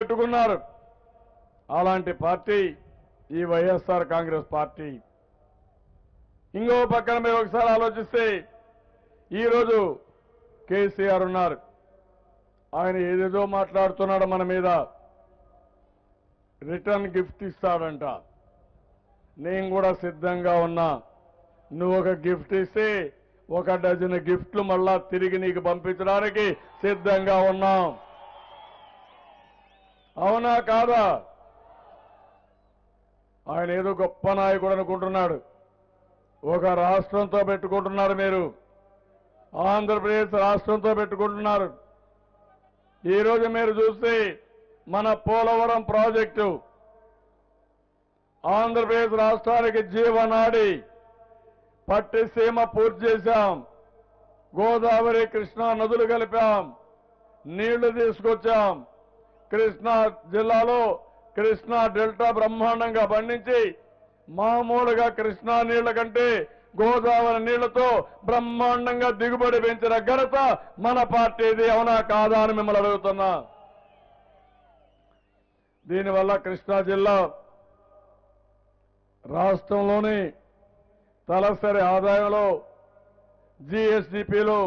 పెట్టుకున్నారు. అలాంటి పార్టీ ఈ వైఎస్ఆర్ కాంగ్రెస్ పార్టీ. ఇంకో పక్కన మీరు ఒకసారి ఆలోచిస్తే ఈరోజు కేసీఆర్ ఉన్నారు. ఆయన ఏదేదో మాట్లాడుతున్నాడు మన మీద. రిటర్న్ గిఫ్ట్ ఇస్తాడంట. నేను కూడా సిద్ధంగా ఉన్నా. నువ్వు ఒక గిఫ్ట్ ఇస్తే ఒక డజన్ గిఫ్ట్లు మళ్ళా తిరిగి నీకు పంపించడానికి సిద్ధంగా ఉన్నాం. అవునా కాదా? ఆయన ఏదో గొప్ప నాయకుడు అనుకుంటున్నాడు. ఒక రాష్ట్రంతో పెట్టుకుంటున్నారు మీరు. ఆంధ్రప్రదేశ్ రాష్ట్రంతో పెట్టుకుంటున్నారు. ఈరోజు మీరు చూస్తే మన పోలవరం ప్రాజెక్టు. ఆంధ్రప్రదేశ్ రాష్ట్రానికి జీవనాడి పట్టిసీమ పూర్తి చేశాం. గోదావరి కృష్ణా నదులు కలిపాం. నీళ్ళు తీసుకొచ్చాం. కృష్ణా జిల్లాలో కృష్ణా డెల్టా బ్రహ్మాండంగా పండించి మామూలుగా కృష్ణా నీళ్ళ కంటే గోదావరి నీళ్ళతో బ్రహ్మాండంగా దిగుబడి పెంచిన ఘనత మన పార్టీది అవునా కాదా అని మిమ్మల్ని అడుగుతున్నా. దీనివల్ల కృష్ణా జిల్లా రాష్ట్రంలోని తలసరి ఆదాయంలో జీఎస్డిపిలో